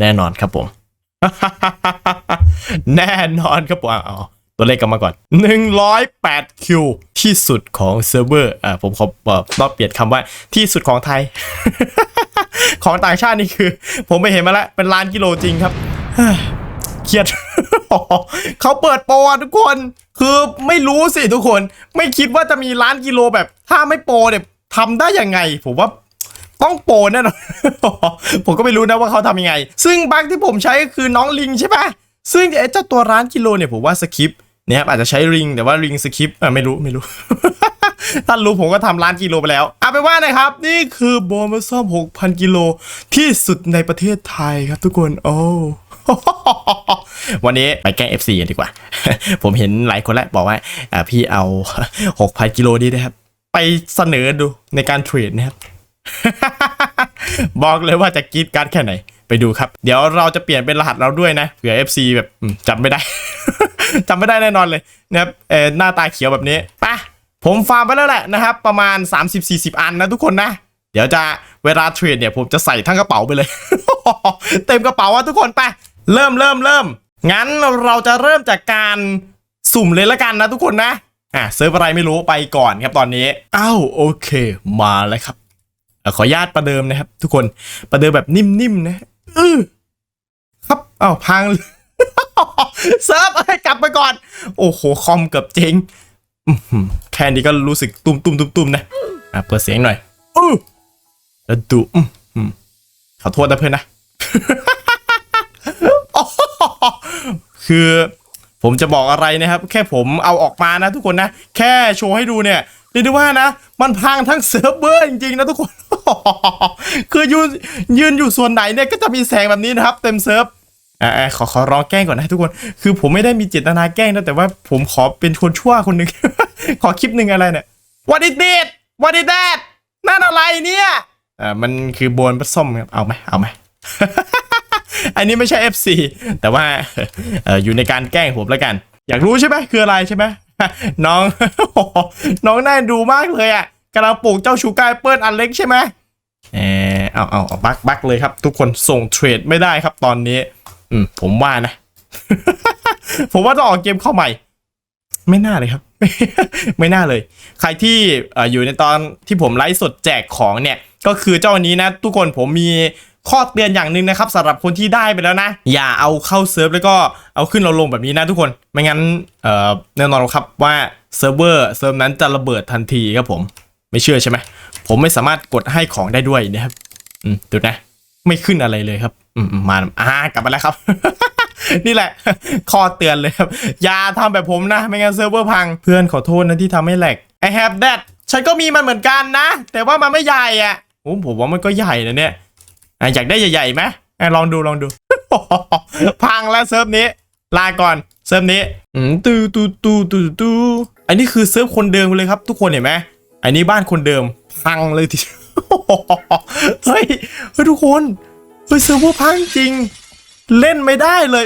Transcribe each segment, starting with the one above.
แน่นอนครับผม แน่นอนครับผมเอาเอตัวเลขกันมาก่อน 108คิวที่สุดของเซิร์ฟเวอร์อ่าผมขอเอ่อต้องเปลี่ยนคำว่าที่สุดของไทย ของต่างชาตินี่คือ ผมไปเห็นมาแล้ว เป็นล้านกิโลจริงครับเครียดเขาเปิดโปรทุกคน คือไม่รู้สิทุกคน ไม่คิดว่าจะมีล้านกิโลแบบ ถ้าไม่โปรเนี่ยทำได้ยังไง ผมว่า ต้องโปรแน่นอนผมก็ไม่รู้นะว่าเขาทำยังไง ซึ่งบั๊กที่ผมใช้ก็คือน้องลิงใช่ปะซึ่งไอ้เจ้าตัวร้านกิโลเนี่ยผมว่าสคริปต์เนี่ยครับอาจจะใช้ริงแต่ว่าริงสคริปต์อะไม่รู้ไม่รู้ถ้ารู้ผมก็ทำร้านกิโลไปแล้วเอาไปว่านะครับ นี่คือโบมาซ่อม6,000 กิโลที่สุดในประเทศไทยครับทุกคนโอ้วันนี้ไปแกล้ง FC กันดีกว่า ผมเห็นหลายคนแล้วบอกว่าอ่าพี่เอา 6,000 กิโลดีนะครับ ไปเสนอดูในการเทรดนะครับ บอกเลยว่าจะกรีดการดแค่ไหนไปดูครับ เดี๋ยวเราจะเปลี่ยนเป็นรหัสเราด้วยนะเผื่อ FC แบบจำไม่ได้ จำไม่ได้แน่นอนเลยนะครับเออหน้าตาเขียวแบบนี้ปะผมฟาร์มไปแล้วแหละนะครับ ประมาณ 30-40 อันนะทุกคนนะ เดี๋ยวจะเวลาเทรดเนี่ยผมจะใส่ทั้งกระเป๋าไปเลย เต็มกระเป๋าอะทุกคนไปเริ่มเริ่มเริ่มงั้นเราจะเริ่มจากการสุ่มเลยละกันนะทุกคนนะอะเซิร์ฟอะไรไม่รู้ไปก่อนครับตอนนี้อ้าวโอเค มาเลยครับ ขออนุญาตประเดิมนะครับ ทุกคนประเดิมแบบนิ่มๆนะอือครับอ้าวพังเซิร์ฟเอ้กลับไปก่อน โอ้โห คอมเกือบเจ๊งแค่นี้ก็รู้สึกตุ้มตุ้มตุ้มตุ้มๆนะอะเปิดเสียงหน่อยอือแล้วดูขอโทษนะเพื่อนนะ คือผมจะบอกอะไรนะครับ แค่ผมเอาออกมานะทุกคนนะ แค่โชว์ให้ดูเนี่ย เรียกได้ว่านะ มันพังทั้งเซิร์ฟเวอร์จริงๆนะทุกคน คือยืนยืนอยู่ส่วนไหนเนี่ยก็จะมีแสงแบบนี้นะครับ เต็มเซิร์ฟอ่าขอขอร้องแกล้งก่อนนะทุกคน คือผมไม่ได้มีเจตนาแกล้งนะแต่ว่าผมขอเป็นคนชั่วคนหนึ่ง ขอคลิปหนึ่งอะไรเนี่ย What is this What is that นั่นอะไรเนี่ยอ่ามันคือโบนผสมครับเอาไหมเอาไหมอันนี้ไม่ใช่ FC แต่ว่าเอ่ออยู่ในการแกล้งผมแล้วกัน อยากรู้ใช่ไหมคืออะไรใช่ไหม น้อง น้องน่าดูมากเลยอะกำลังปลูกเจ้าชูการ์เปิลอันเล็กใช่ไหมเออเอาเอาเอาบักบักเลยครับ ทุกคนส่งเทรดไม่ได้ครับตอนนี้ อืมผมว่านะ ผมว่าต้องออกเกมเข้าใหม่ ไม่น่าเลยครับ ไม่น่าเลย ใครที่เอ่ออยู่ในตอนที่ผมไลฟ์สดแจกของเนี่ย ก็คือเจ้าอันนี้นะ ทุกคนผมมี ข้อเตือนอย่างหนึ่งนะครับสำหรับคนที่ได้ไปแล้วนะ อย่าเอาเข้าเซิร์ฟแล้วก็เอาขึ้นเราลงแบบนี้นะทุกคนไม่งั้นเอ่อแน่นอนครับว่าเซิร์ฟเวอร์เซิร์ฟนั้นจะระเบิดทันทีครับผมไม่เชื่อใช่ไหมผมไม่สามารถกดให้ของได้ด้วยนะครับอืมดูนะไม่ขึ้นอะไรเลยครับ อืมมมาอ่ากลับมาแล้วครับ นี่แหละ ข้อเตือนเลยครับ อย่าทำแบบผมนะ ไม่งั้นเซิร์ฟเวอร์พัง เพื่อนขอโทษนะที่ทำให้แหลก I have that ฉันก็มีมันเหมือนกันนะ แต่ว่ามันไม่ใหญ่อะโอ้ผมว่ามันก็ใหญ่นะเนี่ย อะอยากได้ใหญ่ๆไหมอะลองดูลองดู พังแล้วเซิร์ฟนี้ ลาก่อนเซิร์ฟนี้อืมตูตูตูตูตูอันนี้คือเซิร์ฟคนเดิมเลยครับ ทุกคนเห็นไหมอันนี้บ้านคนเดิม พังเลยทีเฮ้ยเฮ้ยทุกคนเฮ้ยเซิร์ฟเวอร์พังจริง เล่นไม่ได้เลย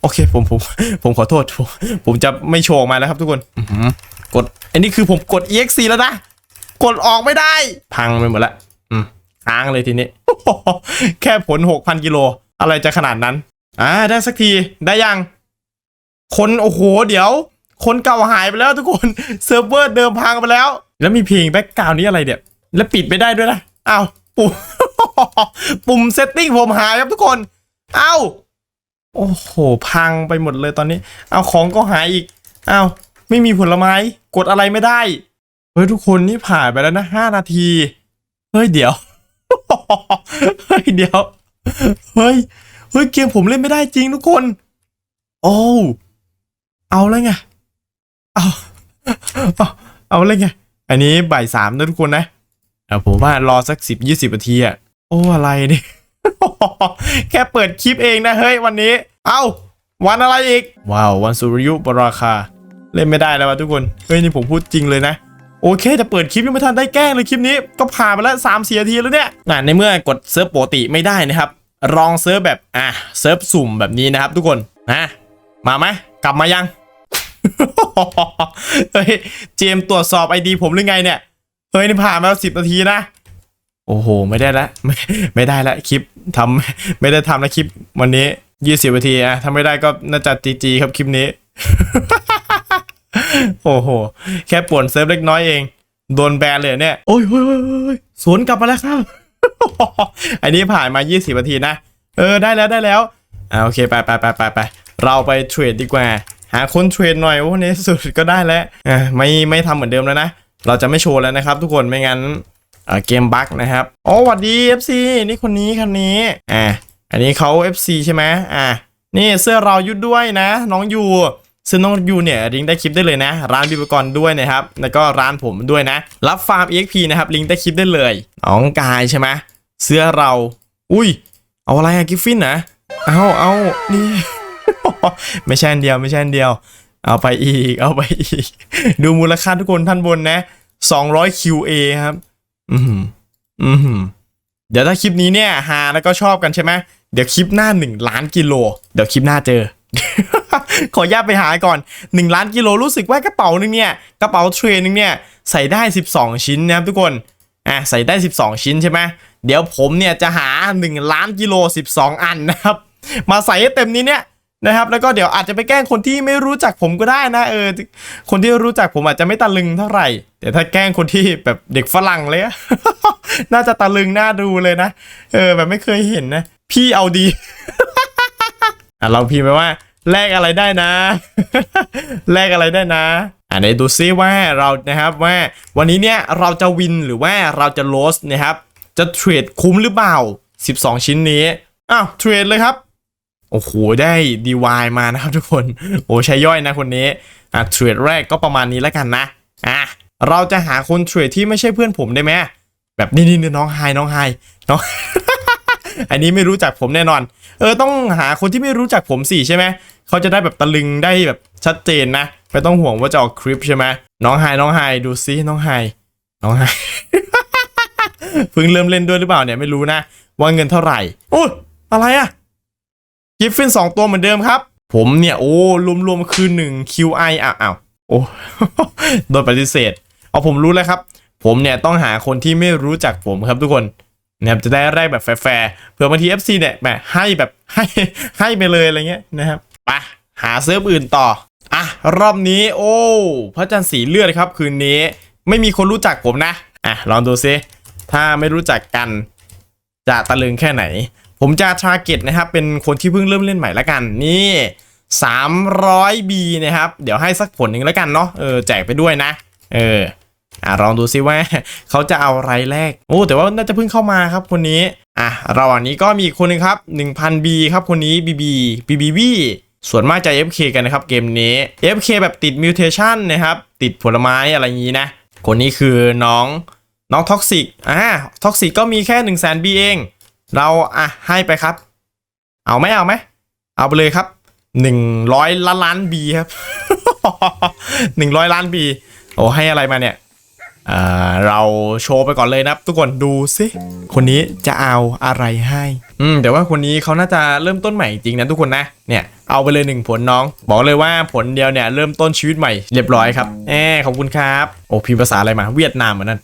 โอเคผมผมผมขอโทษผมผมจะไม่โชว์ออกมาแล้วครับทุกคนอื้อหือกด อันนี้คือผมกด exe แล้วนะ กดออกไม่ได้ พังไปหมดละอืม ค้างเลยทีนี้ แค่ผล 6,000 กิโล อะไรจะขนาดนั้น อ่า ได้สักทีได้ยัง คนโอ้โห เดี๋ยว คนเก่าหายไปแล้วทุกคนเซิร์ฟเวอร์เดิมพังไปแล้ว แล้วมีเพลงแบ็กกราวนี้อะไรเนี่ย แล้วปิดไม่ได้ด้วยนะอ้าวปุ่มปุ่มเซตติ้งผมหายครับทุกคน เอ้าโอ้โห พังไปหมดเลยตอนนี้ เอาของก็หายอีกอ้าไม่มีผลไม้ กดอะไรไม่ได้ เฮ้ย ทุกคนนี่ผ่านไปแล้วนะห้านาที เฮ้ย เดี๋ยว เฮ้ยเดี๋ยว เฮ้ย เฮ้ยเกมผมเล่นไม่ได้จริงทุกคน โอ้เอาแล้วไง เอาเอาเอาเลยไง อันนี้บ่ายสามนะทุกคนนะอ่ผมว่ารอสักสิบยี่สิบนาทีอะ โอ้อะไรเนี่ยแค่เปิดคลิปเองนะเฮ้ยวันนี้ เอ้าวันอะไรอีก ว้าว วันสุริยุปราคา เล่นไม่ได้แล้ววะทุกคน เฮ้ยนี่ผมพูดจริงเลยนะ โอเคจะเปิดคลิปยังไม่ทันได้แกล้งเลยคลิปนี้ก็ผ่านไปแล้วสามสี่นาทีแล้วเนี่ยอะในเมื่อกดเซิร์ฟปกติไม่ได้นะครับลองเซิร์ฟแบบอะเซิร์ฟสุ่มแบบนี้นะครับทุกคนนะมาไหมกลับมายังเฮ้ยเจมตรวจสอบไอดีผมหรือไงเนี่ยเฮ้ยนี่ผ่านมาสิบนาทีนะโอ้โห ไม่ได้ละไม่ไม่ได้ละคลิปทำไม่ได้ทำนะคลิปวันนี้ยี่สิบนาทีอะถ้าไม่ได้ก็น่าจะจีจีครับคลิปนี้ โอ้โห แค่ป่วนเซิร์ฟเล็กน้อยเอง โดนแบนเลยเนี่ย โอ้ยโอ้ยโอ้ยสวนกลับมาแล้วครับ อันนี้ผ่านมา 20นาทีนะ เออ ได้แล้วได้แล้ว อ่า โอเค ไปไปไปไปไป เราไปเทรดดีกว่า หาคนเทรดหน่อย โอ้ในสุดก็ได้แล้ว อ่า ไม่ ไม่ทำเหมือนเดิมแล้วนะ เราจะไม่โชว์แล้วนะครับ ทุกคน ไม่งั้นเอ่อเกมบั๊กนะครับอ๋อสวัสดี FC นี่คนนี้คนนี้ อ่า อันนี้เขา FC ใช่ไหมอ่า นี่เสื้อเรายุดด้วยนะ น้องยู ซึ่งน้องยูเนี่ยลิงก์ใต้คลิปได้เลยนะ ร้านบิบกรด้วยนะครับ แล้วก็ร้านผมด้วยนะ รับฟาร์ม EXP นะครับ ลิงก์ใต้คลิปได้เลยน้องกายใช่ไหมเสื้อเรา อุ้ย เอาอะไรอะกิฟฟินนะเอาเอานี่ไม่ใช่เดียวไม่ใช่เดียว เอาไปอีก เอาไปอีก ดูมูลค่าทุกคนท่านบนนะ 200 QA ครับ อืมอืมเดี๋ยวถ้าคลิปนี้เนี่ยหาแล้วก็ชอบกันใช่ไหมเดี๋ยวคลิปหน้า 1 ล้านกิโล เดี๋ยวคลิปหน้าเจอ ขออนุญาตไปหาก่อน 1 ล้านกิโลรู้สึกว่ากระเป๋านึงเนี่ยกระเป๋าเทรนนึงเนี่ยใส่ได้ 12 ชิ้นนะครับทุกคนอะใส่ได้ 12 ชิ้นใช่ไหมเดี๋ยวผมเนี่ยจะหา 1 ล้านกิโล 12 อันนะครับ มาใส่ให้เต็มนี้เนี่ยนะครับแล้วก็เดี๋ยวอาจจะไปแกล้งคนที่ไม่รู้จักผมก็ได้นะเออคนที่รู้จักผมอาจจะไม่ตะลึงเท่าไหร่แต่ถ้าแกล้งคนที่แบบเด็กฝรั่งเลย น่าจะตะลึงน่าดูเลยนะ เออแบบไม่เคยเห็นนะ พี่เอาดีอะเราพิมพ์ไปว่า แลกอะไรได้นะ แลกอะไรได้นะอะไหนดูซิว่าเรานะครับว่าวันนี้เนี่ยเราจะวินหรือว่าเราจะลอสนะครับ จะเทรดคุ้มหรือเปล่า 12 ชิ้นนี้อ้าวเทรดเลยครับ โอ้โห ได้ดีวายมานะครับทุกคนโอ้ใช้ย่อยนะคนนี้อะเทรดแรกก็ประมาณนี้แล้วกันนะอะเราจะหาคนเทรดที่ไม่ใช่เพื่อนผมได้ไหมแบบนี่นี่น้องไฮน้องไฮน้องอันนี้ไม่รู้จักผมแน่นอน เออต้องหาคนที่ไม่รู้จักผมสิใช่ไหม เขาจะได้แบบตะลึงได้แบบชัดเจนนะไม่ต้องห่วงว่าจะออกคลิปใช่ไหมน้องไฮน้องไฮดูซิน้องไฮน้องไฮเพิ่งเริ่มเล่นด้วยหรือเปล่าเนี่ยไม่รู้นะ ว่าเงินเท่าไหร่โอ้ยอะไรอะกิฟฟินสองตัวเหมือนเดิมครับ ผมเนี่ยโอ้รวมๆคือ1 QI อ้าวอ้าวโอ้โดนปฏิเสธ เอาผมรู้แล้วครับ ผมเนี่ยต้องหาคนที่ไม่รู้จักผมครับทุกคนนะครับจะได้แรกแบบแฟร์เผื่อบางที FC เนี่ยแบบให้แบบให้ให้ไปเลยอะไรเงี้ยนะครับ ไปหาเซิร์ฟอื่นต่อ อะ รอบนี้โอ้ พระจันทร์สีเลือดครับ คืนนี้ ไม่มีคนรู้จักผมนะ อะ ลองดูซิ ถ้าไม่รู้จักกัน จะตะลึงแค่ไหน ผมจะทาร์เก็ตนะครับ เป็นคนที่เพิ่งเริ่มเล่นใหม่ละกัน นี่ 300B นะครับ เดี๋ยวให้สักผลหนึ่งแล้วกันเนาะ เออ แจกไปด้วยนะ เออ อะลองดูซิว่าเขาจะเอาอะไรแรก โอ้ แต่ว่าน่าจะเพิ่งเข้ามาครับคนนี้ อะระหว่างนี้ก็มีอีกคนนึงครับ 1000B ครับคนนี้ BB BBB ส่วนมากจะ FK กันนะครับเกมนี้ FK แบบติดมิวเทชันนะครับ ติดผลไม้อะไรอย่างนี้นะ คนนี้คือน้องน้องท็อกซิกอ่าท็อกซิกก็มีแค่1 0 0 0 0แสน B เอง เราอะให้ไปครับ เอาไหมเอาไหม เอาไปเลยครับ 100 ล้านล้าน B ครับ 100 ล้าน B โอ้ให้อะไรมาเนี่ยอ่าเราโชว์ไปก่อนเลยนะครับ ทุกคนดูสิ คนนี้จะเอาอะไรให้ อืมแต่ว่าคนนี้เขาน่าจะเริ่มต้นใหม่จริงนะทุกคนนะเนี่ยเอาไปเลยหนึ่งผลน้อง บอกเลยว่าผลเดียวเนี่ยเริ่มต้นชีวิตใหม่เรียบร้อยครับแอขอบคุณครับโอ้พิมพ์ภาษาอะไรมาเวียดนามเหมือนนั่น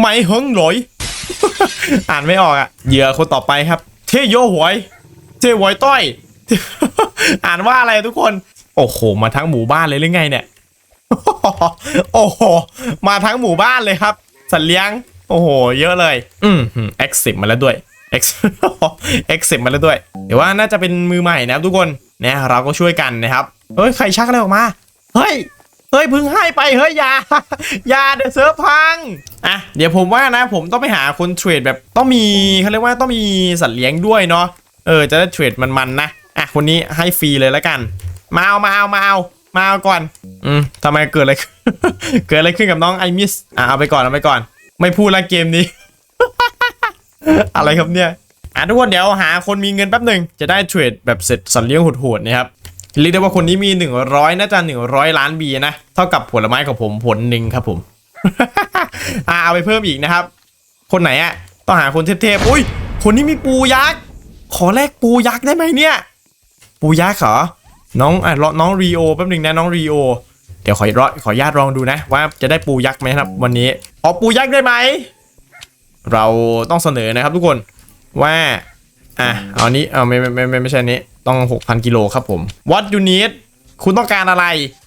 ไม่เฮงหลอย อ่านไม่ออกอะเหยื่อคนต่อไปครับ เทโยหวย เทหวยต้อย อ่านว่าอะไรทุกคน โอ้โห มาทั้งหมู่บ้านเลยหรือไงเนี่ย โอ้โห มาทั้งหมู่บ้านเลยครับ สัตว์เลี้ยง โอ้โห เยอะเลย อืมเอ็กซ์มาแล้วด้วย X X มาแล้วด้วยเดี๋ยวว่าน่าจะเป็นมือใหม่นะครับทุกคนเนี่ยเราก็ช่วยกันนะครับเฮ้ยใครชักอะไรออกมาเฮ้ยเฮ้ยพึ่งให้ไปเฮ้ยยายาเดี๋ยวเซิร์ฟพังอะเดี๋ยวผมว่านะผมต้องไปหาคนเทรดแบบต้องมีเขาเรียกว่าต้องมีสัตว์เลี้ยงด้วยเนาะเออจะได้เทรดมันๆนะอะคนนี้ให้ฟรีเลยแล้วกัน มาเอามาเอามาเอามาเอาก่อนอืมทำไมเกิดอะไรเกิดอะไรขึ้นกับน้องไอมิสอะเอาไปก่อนเอาไปก่อน ไม่พูดละเกมนี้ อะไรครับเนี่ยอะทุกคนเดี๋ยวหาคนมีเงินแป๊บหนึ่งจะได้เทรดแบบเสร็จสัตว์เลี้ยงโหดๆนะครับเรียกได้ว่าคนนี้มี 100น่าจะ100 ล้านบีนะ เท่ากับผลไม้ของผมผลหนึ่งครับผม อะเอาไปเพิ่มอีกนะครับ คนไหนอะต้องหาคนเทพๆอุ้ย คนนี้มีปูยักษ์ขอแลกปูยักษ์ได้ไหมเนี่ย ปูยักษ์เหรอน้องอะรอน้องรีโอแป๊บหนึ่งนะน้องรีโอเดี๋ยวขอรอขอญาตลองดูนะ ว่าจะได้ปูยักษ์ไหมครับ วันนี้อ๋อปูยักษ์ได้ไหม เราต้องเสนอนะครับทุกคนว่าอะเอานี้เอาไม่ไม่ไม่ไม่ไม่ใช่นี้ต้อง 6,000 กิโลครับผม What you need คุณต้องการอะไร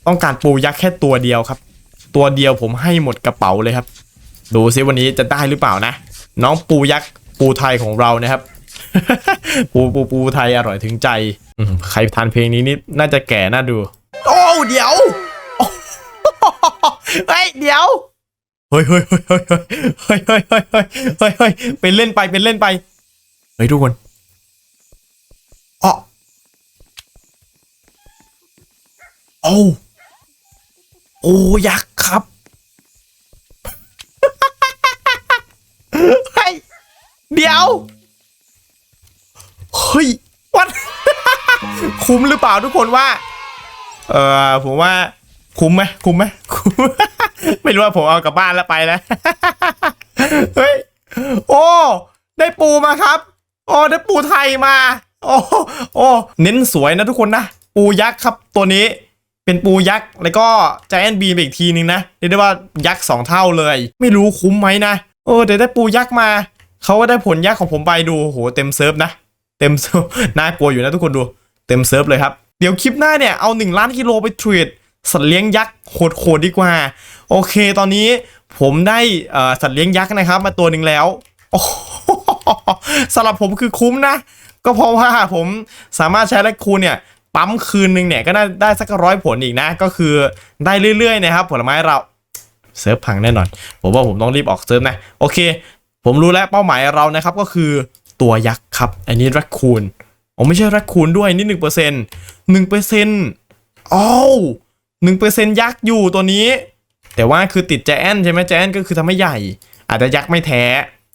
ต้องการปูยักษ์แค่ตัวเดียวครับ ตัวเดียวผมให้หมดกระเป๋าเลยครับ ดูซิวันนี้จะได้หรือเปล่านะ น้องปูยักษ์ปูไทยของเรานะครับ ปูปูปูไทยอร่อยถึงใจใครทานเพลงนี้นี่น่าจะแก่น่าดู โอ้เดี๋ยวเฮ้ยเดี๋ยว ฮ้ยเฮ้ยเฮ้ยเฮ้ยเฮ้ยเฮ้ยเฮ้ยเฮ้ยเฮ้ยเป็นเล่นไปเป็นเล่นไปเฮ้ยทุกคนอ๋อโอ้โอ้ยักษ์ครับเฮ้ยเดี๋ยวเฮ้ยวัดคุ้มหรือเปล่าทุกคนว่า เออผมว่าคุ้มไหมคุ้มไหมคุ้ม ไม่รู้ว่าผมเอากลับบ้านแล้วไปแล้ว เฮ้ย โอ้ ได้ปูมาครับ โอ้ได้ปูไทยมา โอ้โอ้เน้นสวยนะทุกคนนะ ปูยักษ์ครับตัวนี้ เป็นปูยักษ์ แล้วก็ใจแอนบีอีกทีนึงนะ เรียกได้ว่ายักษ์สองเท่าเลย ไม่รู้คุ้มไหมนะ เออเดี๋ยวได้ปูยักษ์มา เขาก็ได้ผลยักษ์ของผมไปดูโหเต็มเซิร์ฟนะ เต็มเซิร์ฟ น่ากลัวอยู่นะทุกคนดู เต็มเซิร์ฟเลยครับ เดี๋ยวคลิปหน้าเนี่ย เอา 1 ล้านกิโลไปเทรดสัตว์เลี้ยงยักษ์โหดๆดีกว่า โอเคตอนนี้ผมได้สัตว์เลี้ยงยักษ์นะครับ มาตัวหนึ่งแล้วโอ้โหสำหรับผมคือคุ้มนะ ก็เพราะว่าผมสามารถใช้แลคคูเนี่ยปั๊มคืนหนึ่งเนี่ยก็ได้ได้สักร้อยผลอีกนะ ก็คือได้เรื่อยๆนะครับผลไม้เราเซิร์ฟพังแน่นอนผมว่าผมต้องรีบออกเซิร์ฟนะโอเค ผมรู้แล้วเป้าหมายเรานะครับก็คือตัวยักษ์ครับ อันนี้แรคคูนอ๋อไม่ใช่แรคคูนด้วยนี่หนึ่งเปอร์เซ็นต์หนึ่งเปอร์เซ็นต์อ้าวหนึ่งเปอร์เซ็นต์ยักษ์อยู่ตัวนี้ แต่ว่าคือติดแจแอนใช่ไหมแจแอนก็คือทำให้ใหญ่ อาจจะยักษ์ไม่แท้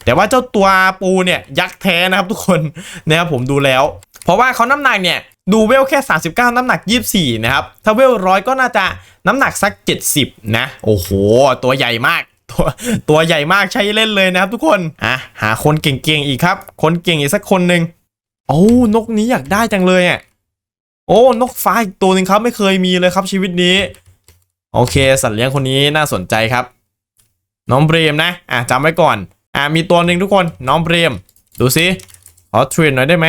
แต่ว่าเจ้าตัวปูเนี่ยยักษ์แท้นะครับทุกคนนะครับผมดูแล้ว เพราะว่าเขาน้ำหนักเนี่ยดูเวลแค่ 39 น้ำหนัก 24 นะครับ ถ้าเวลร้อยก็น่าจะน้ำหนักสัก 70 นะ โอ้โห ตัวใหญ่มาก ตัวตัวใหญ่มากใช้เล่นเลยนะครับทุกคน อะ หาคนเก่งๆ อีกครับ คนเก่งอีกสักคนหนึ่งโอ้นกนี้อยากได้จังเลยอะ โอ้ นกฟ้าอีกตัวหนึ่งครับ ไม่เคยมีเลยครับชีวิตนี้ โอเค สัตว์เลี้ยงคนนี้น่าสนใจครับ น้องเบรมนะ อะจำไว้ก่อน อะมีตัวหนึ่งทุกคน น้องเบรม ดูสิขอเทรนหน่อยได้ไหม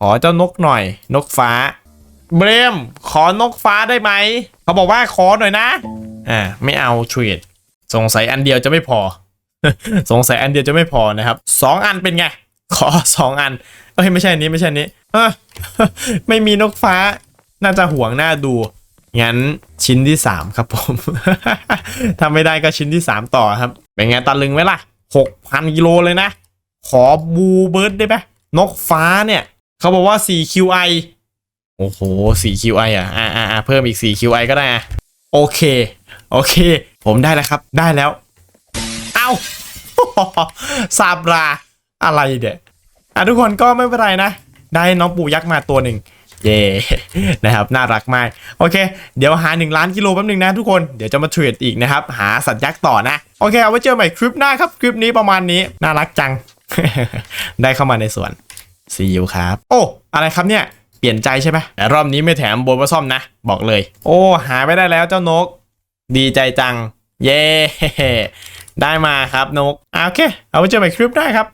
ขอเจ้านกหน่อย นกฟ้า เบรม ขอนกฟ้าได้ไหม เขาบอกว่าขอหน่อยนะ อ่า ไม่เอาเทรดสงสัยอันเดียวจะไม่พอ สงสัยอันเดียวจะไม่พอนะครับสองอันเป็นไง ขอสองอัน เอ้ยไม่ใช่นี้ไม่ใช่นี้ เออไม่มีนกฟ้า น่าจะห่วงหน้าดู งั้นชิ้นที่สามครับผม ถ้าไม่ได้ก็ชิ้นที่สามต่อครับ เป็นไงตะลึงไหมล่ะหกพันกิโลเลยนะ ขอบูเบิร์ดได้ไหมนกฟ้าเนี่ย เขาบอกว่า 4QI โอ้โห 4QI อะ อ่าอ่าเพิ่มอีก 4QI ก็ได้อะ โอเค โอเค ผมได้แล้วครับ ได้แล้ว เอาซาบรา อะไรเด็ดอะทุกคนก็ไม่เป็นไรนะ ได้น้องปูยักษ์มาตัวหนึ่ง เย่นะครับน่ารักมาก โอเค เดี๋ยวหา 1 ล้านกิโลแป๊บนึงนะทุกคนเดี๋ยวจะมาเทรดอีกนะครับ หาสัตว์ยักษ์ต่อนะ โอเค เอาไว้เจอใหม่คลิปหน้าครับ คลิปนี้ประมาณนี้ น่ารักจัง ได้เข้ามาในสวนซีอูครับ โอ้ อะไรครับเนี่ย เปลี่ยนใจใช่ไหมแต่รอบนี้ไม่แถมโบนมาซ่อมนะ บอกเลย โอ้ หาไม่ได้แล้วเจ้านก ดีใจจัง เย้ได้มาครับนกโอเค เอาไว้เจอใหม่คลิปหน้าครับ